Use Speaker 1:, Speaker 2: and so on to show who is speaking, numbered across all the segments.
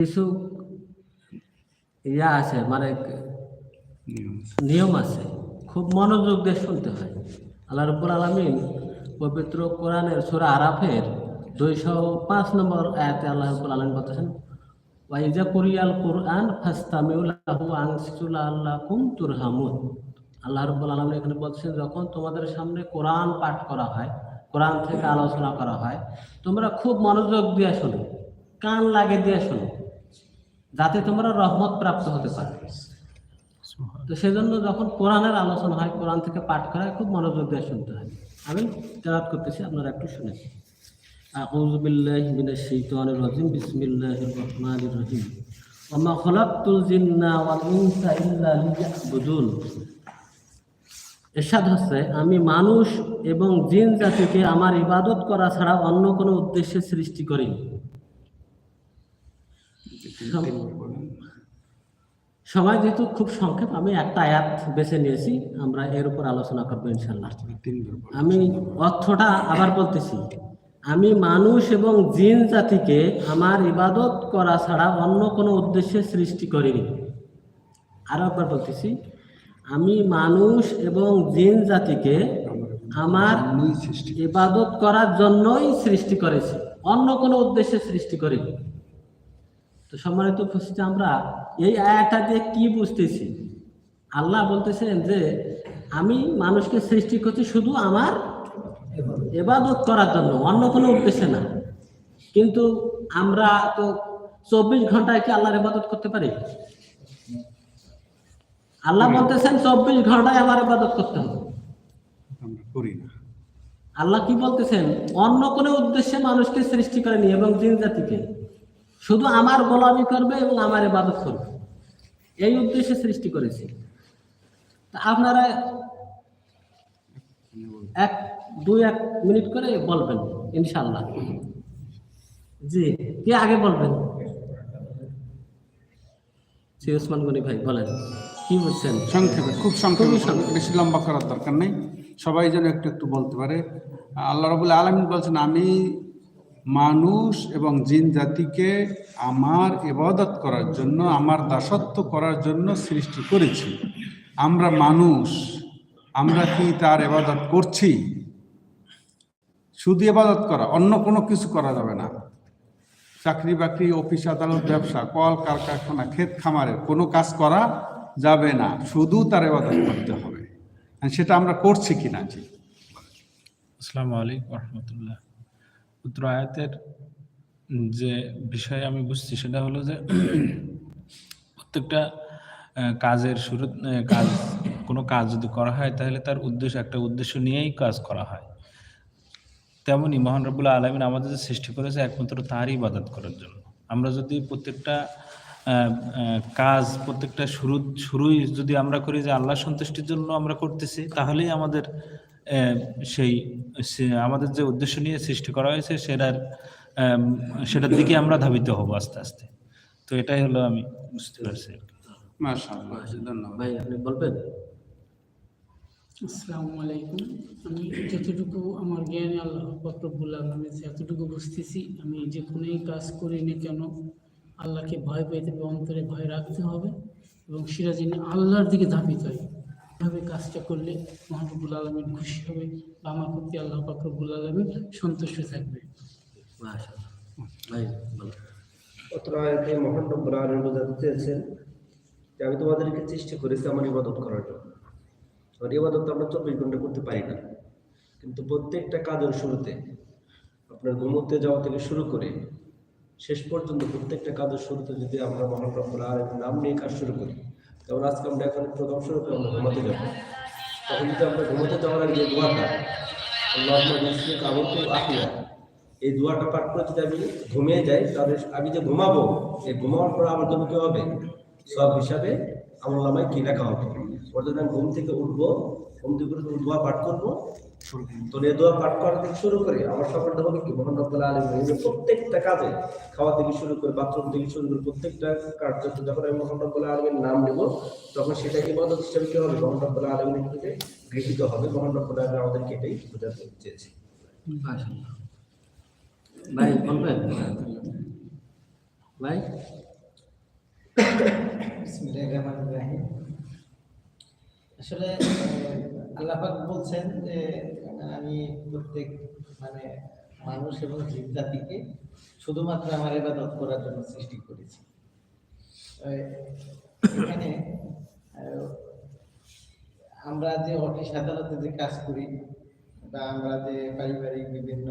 Speaker 1: কিছু ইয়া আছে মানে
Speaker 2: নিয়ম আছে।
Speaker 1: খুব মনোযোগ দিয়ে শুনতে হয়। আল্লাহ রব্বুল আলমিন পবিত্র কোরআনের সুরা আরাফের দুইশো পাঁচ নম্বর আয়াতে আল্লাহ রব্বুল আলমিন বলতেছেন ওয়াইজা কুরিয়াল কোরআন ফাস্তামিউল্লাহু আনসিতুল আল্লাকুম তুরহামুন। আল্লাহ রব্বুল আলমিন এখানে বলছেন যখন তোমাদের সামনে কোরআন পাঠ করা হয় কোরআন থেকে আলোচনা করা হয় তোমরা খুব মনোযোগ দিয়ে শোনো কান লাগে দিয়ে শোনো। যাতে তোমরা রহমত প্রাপ্ত হতে পারো। তো সেজন্য যখন কোরআনের আলোচনা হয় কোরআন থেকে পাঠ করা খুব মনোযোগ দিয়ে শুনতে হয়। আমি তেলাওয়াত করতেছি আপনারা একটু শুনেছি আউযু বিল্লাহি মিনাশ শাইতানির রাজিম বিসমিল্লাহির রহমানির রহিম। ওমা খলাকতুল জিন্না ওয়াল ইনসা ইল্লা লিয়াবুদুন। এরশাদ হচ্ছে আমি মানুষ এবং জিন জাতিকে আমার ইবাদত করা ছাড়া অন্য কোনো উদ্দেশ্যে সৃষ্টি করিনি। সময় যেহেতু খুব সংক্ষেপ আমি একটা আয়াত বেছে নিয়েছি আমরা এর উপর আলোচনা করব ইনশাল্লাহ আমি অর্থটা আবার বলতেছি আমি মানুষ এবং জিন জাতিকে আমার ইবাদত করা ছাড়া অন্য কোনো উদ্দেশ্যে সৃষ্টি করিনি। আরও একবার বলতেছি আমি মানুষ এবং জিন জাতিকে আমার ইবাদত করার জন্যই সৃষ্টি করেছি অন্য কোনো উদ্দেশ্যে সৃষ্টি করিনি। তো সম্মানিত উপস্থিতি আমরা এই আয়াটা দিয়ে কি বুঝতেছি? আল্লাহ বলতেছেন যে আমি মানুষকে সৃষ্টি করছি শুধু আমার এবাদত করার জন্য অন্য কোনো উদ্দেশ্যে না। কিন্তু আমরা তো চব্বিশ ঘন্টায় কি আল্লাহর ইবাদত করতে পারি? আল্লাহ বলতেছেন চব্বিশ ঘন্টায় আমার ইবাদত করতে হবে।
Speaker 2: না।
Speaker 1: আল্লাহ কি বলতেছেন? অন্য কোনো উদ্দেশ্যে মানুষকে সৃষ্টি করেনি এবং জিন জাতিকে। শুধু আমার গোলামি করবে এবং আমার ইবাদত করবে। এই উদ্দেশ্যে সৃষ্টি করেছি। আপনারা এক দুই এক মিনিট করে বলবেন ইনশাল্লাহ জি কে আগে বলবেন? সি ওসমান গনি ভাই বলেন কি বলছেন
Speaker 2: সংক্ষেপে খুব সংক্ষেপে। বেশি লম্বা করার দরকার নেই। সবাই যেন একটু একটু বলতে পারে। আল্লাহ রবুল্লা আলমিন বলছেন আমি মানুষ এবং জিন জাতিকে আমার ইবাদত করার জন্য, আমার দাসত্ব করার জন্য সৃষ্টি করেছি। আমরা মানুষ, আমরা কি তার ইবাদত করছি? শুধু ইবাদত করা, অন্য কোনো কিছু করা যাবে না। চাকরি বাকরি, অফিস, আদালত, ব্যবসা, কল, কারখানা, ক্ষেত খামারের কোনো কাজ করা যাবে না। শুধু তার ইবাদত করতে হবে। সেটা আমরা করছি কিনা জি?
Speaker 3: আসসালামু আলাইকুম রহমতুল্লাহ। উত্তর আয়াতের যে বিষয় আমি বুঝছি, সেটা হলো যে প্রত্যেকটা কাজের শুরু কাজ, কোনো কাজ যদি করা হয়, তাহলে তার উদ্দেশ্য, একটা উদ্দেশ্য নিয়েই কাজ করা হয়। তেমনি মহান রব্বুল্লাহ আলমিন আমাদের যে সৃষ্টি করেছে, একমাত্র তারই ইবাদত করার জন্য। আমরা যদি প্রত্যেকটা কাজ প্রত্যেকটা শুরু, শুরুই যদি আমরা করি যে আল্লাহ সন্তুষ্টির জন্য আমরা করতেছি, তাহলেই আমাদের সেই সে- আমাদের যে উদ্দেশ্য নিয়ে সৃষ্টি করা হয়েছে সেটার সেটার দিকে আমরা ধাবিত হব আস্তে আস্তে। তো এটাই হলো আমি বুঝতে পারছি
Speaker 1: ভাই আপনি বলবেন?
Speaker 4: আসসালামু আলাইকুম। আমি যতটুকু আমার জ্ঞানে আল্লাহ ফকরবুল আমি যতটুকু বুঝতেছি আমি যে কোনোই কাজ করি না কেন আল্লাহকে ভয় পেতে হবে অন্তরে ভয় রাখতে হবে এবং সিরাজিনে আল্লাহর দিকে ধাবিত হয়। এভাবে কাজটা করলে মহানবুল আলমিন খুশি হবে বা আমার প্রতি আল্লাহ ফকরবুল আলমিন সন্তুষ্ট থাকবে।
Speaker 5: অত্র আয়াতে মহান রব্বুল আলামিন বোঝাতে চেয়েছেন যে আমি তোমাদেরকে চেষ্টা করেছি আমার ইবাদত করার জন্য। আর ইবাদত আমরা চব্বিশ ঘণ্টা করতে পারি না। কিন্তু প্রত্যেকটা কাজের শুরুতে আপনার ঘুমোতে যাওয়া থেকে শুরু করে শেষ পর্যন্ত প্রত্যেকটা কাজের শুরুতে যদি আমরা মহান রব্বুল আলামিনের নাম নিয়ে কাজ শুরু করি যেমন আজকে আমরা এখন প্রথম করে আমরা ঘুমাতে যাব। তখন যদি আমরা ঘুমাতে যাওয়ার আগে দোয়াটা এই দোয়াটা পাঠ করে যদি আমি ঘুমিয়ে যাই, তাহলে আমি যে ঘুমাবো, এই ঘুমাওয়ার পর আমার জন্য কি হবে? সব হিসাবে আমার নামায় কি লেখা হবে? অর্থাৎ আমি ঘুম থেকে উঠবো, ঘুম থেকে উঠে দোয়া পাঠ করব তো এই দোয়া পাঠ করা থেকে শুরু করে। আমার কি? মোহাম্মদ আলম প্রত্যেকটা কাজে খাওয়া থেকে শুরু করে বাথরুম থেকে শুরু করে প্রত্যেকটা কার্য যখন আমি মোহাম্মদ আলমের নাম নেব তখন সেটা ইবাদত হিসাবে কি হবে? মোহাম্মদ আলমের থেকে গৃহীত হবে। মোহাম্মদ আলম আমাদেরকে এটাই বোঝাতে চেয়েছে।
Speaker 1: ভাই বলবেন ভাই।
Speaker 6: আসলে আল্লাহ পাক বলছেন যে, আমি প্রত্যেক মানে মানুষ এবং জীব জাতিকে শুধুমাত্র আমার ইবাদত করার জন্য সৃষ্টি করেছি। এখানে আমরা যে অফিস আদালতে যে কাজ করি বা আমরা যে পারিবারিক বিভিন্ন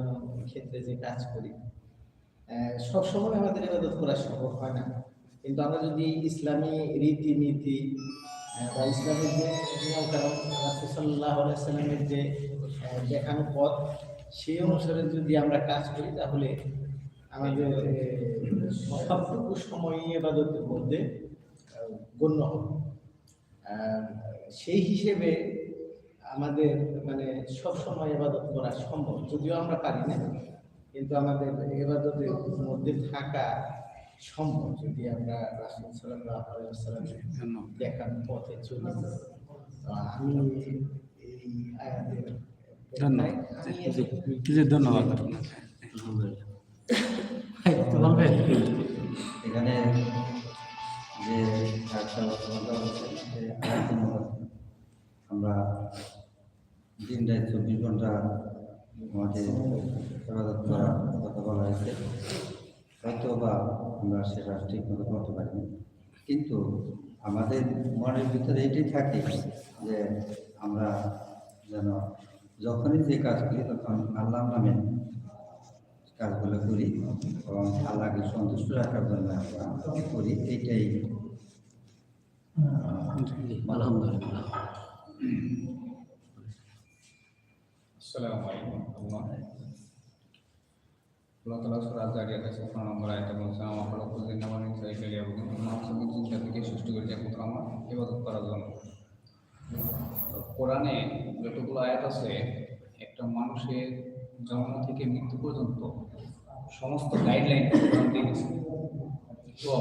Speaker 6: ক্ষেত্রে যে কাজ করি সবসময় আমাদের ইবাদত করা সম্ভব হয় না। কিন্তু আমরা যদি ইসলামী রীতিনীতি বা ইসলামের যে নিয়মকানুন রাসূলুল্লাহ সাল্লামের যে দেখানো পথ সেই অনুসারে যদি আমরা কাজ করি, তাহলে আমাদের সবটুকু সময়ই এবাদতের মধ্যে গণ্য হবে সেই হিসেবে আমাদের মানে সব সময় এবাদত করা সম্ভব। যদিও আমরা পারি না, কিন্তু আমাদের এবাদতের মধ্যে থাকা সম্ভব যদি আমরা রাসূল ওয়াসাল্লামের
Speaker 2: ধন্যবাদ।
Speaker 6: দেখার পথে চলি আমি এই আয়াতের
Speaker 2: ধন্যবাদ।
Speaker 7: এখানে যে আমরা দিন রাত চব্বিশ ঘণ্টা আমাদের ইবাদত করার কথা বলা হয়েছে। হয়তো বা আমরা সেটা ঠিক মতো করতে পারিনি কিন্তু আমাদের মনের ভিতরে এটাই থাকে যে আমরা যেন যখনই যে কাজ করি তখন আল্লাহ নামে কাজগুলো করি এবং আল্লাহকে সন্তুষ্ট রাখার জন্য আমরা করি এইটাই
Speaker 1: আলহামদুলিল্লাহ।
Speaker 8: আসসালামু আলাইকুম। আল্লাহ তালা সুরা জারিয়াত ফোন নম্বর আয়তা বলছে, আমার হলো কুলদিন নামান সাইকেল এবং মানুষকে চিন্তা থেকে সৃষ্টি করেছে একমাত্র আমার ইবাদত করার জন্য। কোরআনে যতগুলো আয়াত আছে, একটা মানুষের জন্ম থেকে মৃত্যু পর্যন্ত সমস্ত গাইডলাইন কোরআন দিয়ে গেছে। তো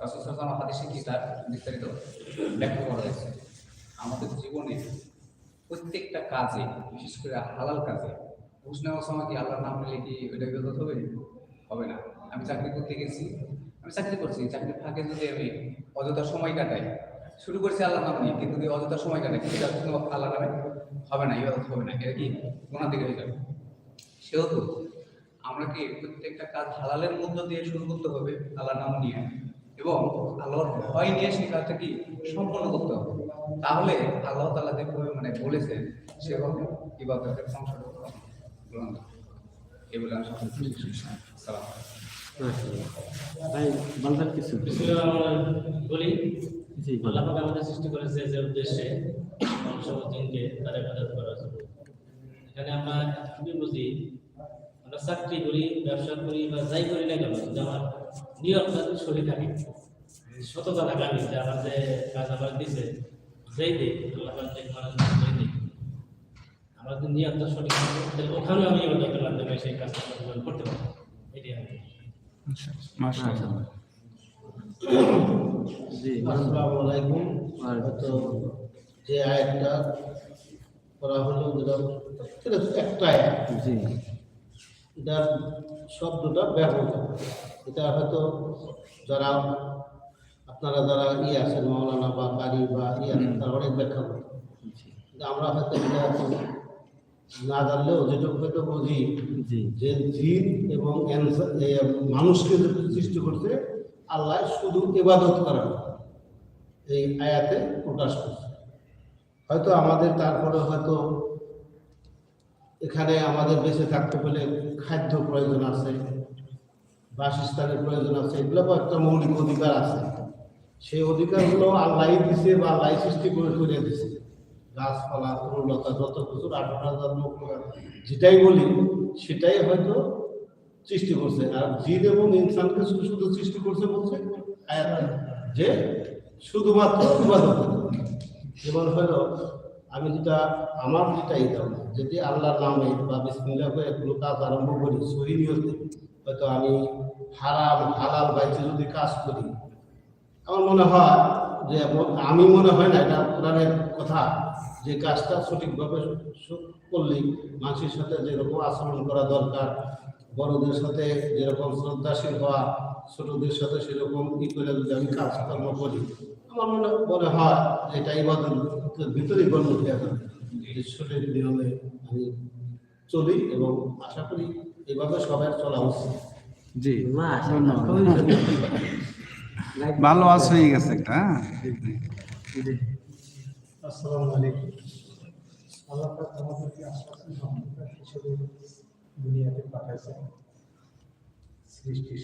Speaker 8: রাসুল সাল্লাম হাদিসে কি তার বিস্তারিত ব্যাখ্যা করা হয়েছে? আমাদের জীবনে প্রত্যেকটা কাজে, বিশেষ করে হালাল কাজে ঘুষ নেওয়ার সময় কি আল্লাহর নাম নিলে কি ওইটা বিরোধ হবে? হবে না। আমি চাকরি করতে গেছি। আমি চাকরি করছি চাকরির ফাঁকে যদি আমি অযথা সময় কাটাই, শুরু করছি আল্লাহর নাম নিয়ে, কিন্তু যদি অযথা সময় কাটাই, কিন্তু আল্লাহ নামে হবে না, ইবাদত হবে না। এটা কি? কোনার দিকে হয়ে যাবে। সেহেতু আমরা কি প্রত্যেকটা কাজ হালালের মধ্য দিয়ে শুরু করতে হবে আল্লাহর নাম নিয়ে, এবং আল্লাহর ভয় নিয়ে সেই কাজটা কি সম্পন্ন করতে হবে। তাহলে আল্লাহ তাআলা যেভাবে মানে বলেছেন, সেভাবে ইবাদতের গ্রহণ করতে হবে।
Speaker 9: আমাদের সৃষ্টি করেছে যে উদ্দেশ্যে এখানে আমরা খুবই বুঝি, আমরা চাকরি করি ব্যবসা করি বা যাই করি না কেন যদি আমার যদি সঠিক থাকে। সততা থাকা যে আমার যে কাজ আমার দিছে যেই দিই আল্লাহ দিই আমার যদি নিয়তটা সঠিক তাহলে ওখানেও আমি ইবাদতের মাধ্যমে সেই কাজটা সম্পাদন করতে পারব এটাই আমি
Speaker 2: মাশাআল্লাহ
Speaker 1: মাশাআল্লাহ। জি বলেন।
Speaker 10: আসসালামু আলাইকুম।
Speaker 1: ওয়ালাইকুম
Speaker 10: তো যে আয়াতটা করা হলো যেটা এটা একটা আয়াত।
Speaker 1: জি।
Speaker 10: এটার শব্দটা ব্যাপক। এটা হয়তো যারা আপনারা যারা ই আছেন মৌলানা বা কারি বা ই আছেন তারা অনেক ব্যাখ্যা করে
Speaker 1: জি।
Speaker 10: কিন্তু আমরা হয়তো এটা না জানলেও যেটুকু হয়তো বুঝি যে জিন এবং মানুষকে সৃষ্টি করছে আল্লাহ শুধু ইবাদত করা এই আয়াতে প্রকাশ করছে। হয়তো আমাদের তারপরে হয়তো এখানে আমাদের বেঁচে থাকতে হলে খাদ্য প্রয়োজন আছে বাসস্থানের প্রয়োজন আছে এগুলো একটা মৌলিক অধিকার আছে। সেই অধিকারগুলো আল্লাহ দিছে বা আল্লাহ সৃষ্টি করে করে দিছে। গাছপালা তরুলতা যত কিছু আঠারো হাজার লোক যেটাই বলি, সেটাই হয়তো সৃষ্টি করছে। আর জিন এবং ইনসানকে শুধু শুধু সৃষ্টি করছে বলছে? যে শুধুমাত্র ইবাদত। যেমন হলো, আমি যেটা, আমার যেটা ইদাম যদি আল্লাহর নামে বা বিসমিল্লাহ করে কোনো কাজ আরম্ভ করি, সহি হয়তো আমি হারাম, হালাল বাইতে যদি কাজ করি, আমার মনে হয় যে আমি মনে হয় না এটা কোরআনের কথা। যে কাজটা সঠিকভাবে করলেই মানুষের সাথে যেরকম আচরণ করা দরকার বড়দের সাথে যেরকম শ্রদ্ধাশীল হওয়া ছোটদের সাথে সেরকম ই করে যদি আমি কাজকর্ম করি আমার মনে মনে হয় যে এটা ইবাদতের ভিতরেই গণ্য হয়ে যাবে। যে সঠিক নিয়মে আমি চলি এবং আশা করি এভাবে সবাই চলা উচিত।
Speaker 2: জি ধন্যবাদ। ভালো আওয়াজ হয়ে গেছে একটা হ্যাঁ?
Speaker 11: আলাইকুম। দুনিয়াতে পাঠাইছেন। সৃষ্টির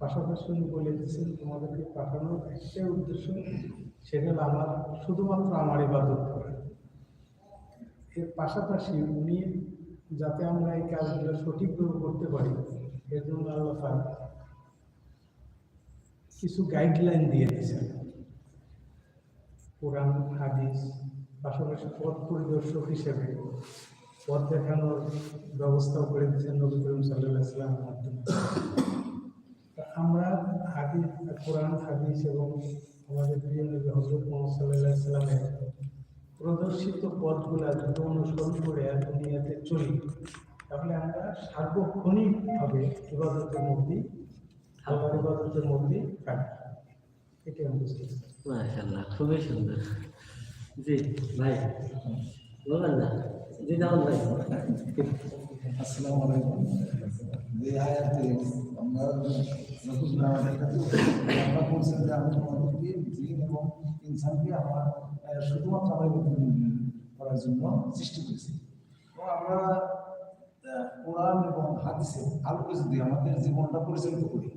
Speaker 11: পাশাপাশি বলে দিয়েছেন তোমাদেরকে পাঠানোর একটাই উদ্দেশ্য সেটা আমার, শুধুমাত্র আমার ইবাদত করা। এর পাশাপাশি উনি, যাতে আমরা এই কাজগুলো সঠিকভাবে করতে পারি, এর জন্য আল্লাহ কিছু গাইডলাইন দিয়ে দিয়েছেন। কোরআন, হাদিস, পাশাপাশি পথ পরিদর্শক হিসেবে পথ দেখানোর ব্যবস্থাও করে দিয়েছেন নবী করিম সাল্লাহ মাধ্যমে। আমরা হাদিস, কোরআন, হাদিস এবং আমাদের প্রিয় নবী হজরত মোহাম্মদ সাল্লাহ ইসলামের প্রদর্শিত পথগুলা যদি অনুসরণ করে দুনিয়াতে চলি, তাহলে আমরা সার্বক্ষণিকভাবে ইবাদতের মধ্যেই চাই।
Speaker 1: মাশাআল্লাহ, খুবই সুন্দর। জি ভাই বলেন না? জি যেমন ভাই।
Speaker 12: আসসালামু আলাইকুম যে আয়াতে আমরা রসুল আমাদের কাছে আমরা বলছেন যে আমি তোমাদেরকে জিন এবং ইনসানকে আমার শুধুমাত্র আমার করার জন্য সৃষ্টি করেছি। এবং আমরা কোরআন এবং হাদিসে আলোকে যদি আমাদের জীবনটা পরিচালিত করি।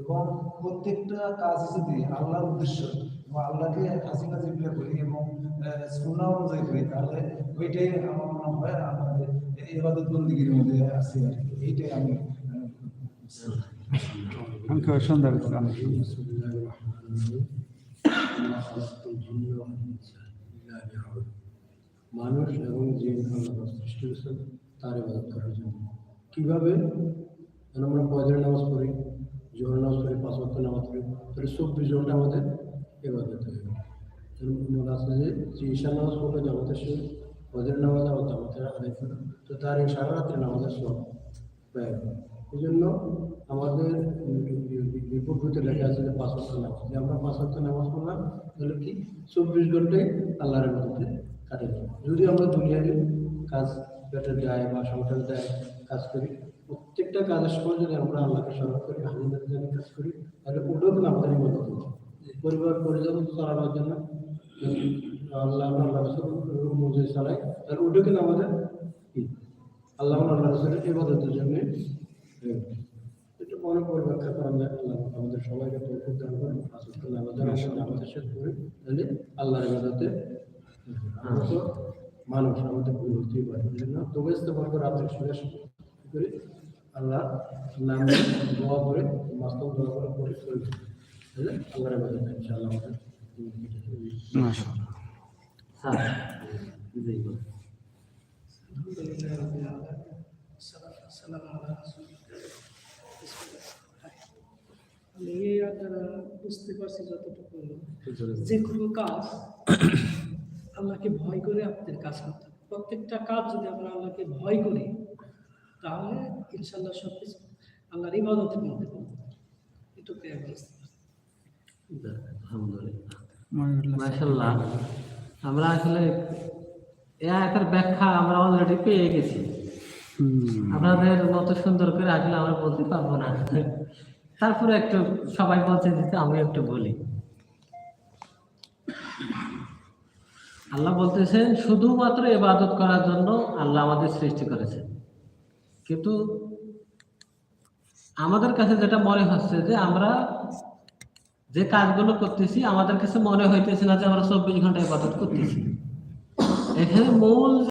Speaker 12: এবং প্রত্যেকটা কাজ যদি আল্লাহর উদ্দেশ্য। এবং আল্লাহকে হাসি কাজে করি এবং সুন্না অনুযায়ী করি তাহলে ওইটাই আমার মনে হয় আমাদের এবাদত বন্দীগীর মধ্যে আছে আর কি। এইটাই আমি
Speaker 2: খুব সুন্দর।
Speaker 11: মানুষ এবং আল্লাহ সৃষ্টি করেছেন তার ইবাদত করার জন্য। কীভাবে? আমরা পয়দের নামাজ পড়ি। জোহর নামাজ পড়ি, পাঁচ ওয়াক্ত নামাজ পড়ি, তাহলে চব্বিশ ঘণ্টা আমাদের ইবাদত হয়ে মনে আছে যে যে ঈশান নামাজ পড়লে জামাতের সঙ্গে পয়দের নামাজ আবার জামাতের আদায় করে। তো তার এই সারা রাত্রে নামাজের সব গেল এই জন্য আমাদের বিপক্ষতে লেখা আছে যে পাঁচ ওয়াক্ত নামাজ। যে আমরা পাঁচ ওয়াক্ত নামাজ পড়লাম, তাহলে কি চব্বিশ ঘন্টায় আল্লাহর মধ্যে কাটে যদি আমরা দুনিয়ার কাজ পেটে যায় বা সংসার দেয় কাজ করি প্রত্যেকটা কাজের সময় যদি আমরা আল্লাহকে স্মরণ করি আনন্দের জন্য কাজ করি তাহলে ওটাও কিন্তু আমাদের মদত পরিবার পরিজন চালানোর জন্য আল্লাহ আল্লাহ রসুল অনুযায়ী চালাই তাহলে ওটাও কিন্তু আমাদের আল্লাহ আল্লাহ রসুলের ইবাদতের জন্য এটা মনে করে ব্যাখ্যা করা যায় আল্লাহ আমাদের সবাইকে দান করেন আমাদের আমাদের শেষ করি। তাহলে আল্লাহর ইবাদতে আমরা মানুষ আমাদের ভুল হতেই পারে জন্য তবে ইস্তেমাল করে আপনি শুনে করে আল্লাহ নাম দোয়া করে বাস্তব দোয়া করে করে করে তাহলে আল্লাহর ইবাদত ইনশাআল্লাহ আমাদের।
Speaker 1: স্যার জি।
Speaker 4: আমি বুঝতে পারছি যতটুকু। যে কোনো কাজ আল্লাহকে ভয় করে আপনাদের কাজ করতে প্রত্যেকটা কাজ যদি আমরা আল্লাহকে ভয় করি তাহলে ইনশাল্লাহ সব কিছু আল্লাহর ইবাদতের মধ্যে পড়বে। এটুকুই আমি বুঝতে
Speaker 1: আলহামদুলিল্লাহ। মাশাল্লাহ আমরা আসলে এই আয়াতের ব্যাখ্যা আমরা অলরেডি পেয়ে গেছি। আপনাদের মতো সুন্দর করে আসলে আমরা বলতে পারব না। তারপরে একটু সবাই বলছে দিতে আমি একটু বলি। আল্লাহ বলতেছেন শুধুমাত্র ইবাদত করার জন্য আল্লাহ আমাদের সৃষ্টি করেছেন। কিন্তু আমাদের কাছে যেটা মনে হচ্ছে যে আমরা যে কাজগুলো করতেছি, আমাদের কাছে মনে হইতেছে না যে আমরা চব্বিশ ঘণ্টা ইবাদত করতেছি। এখানে মূল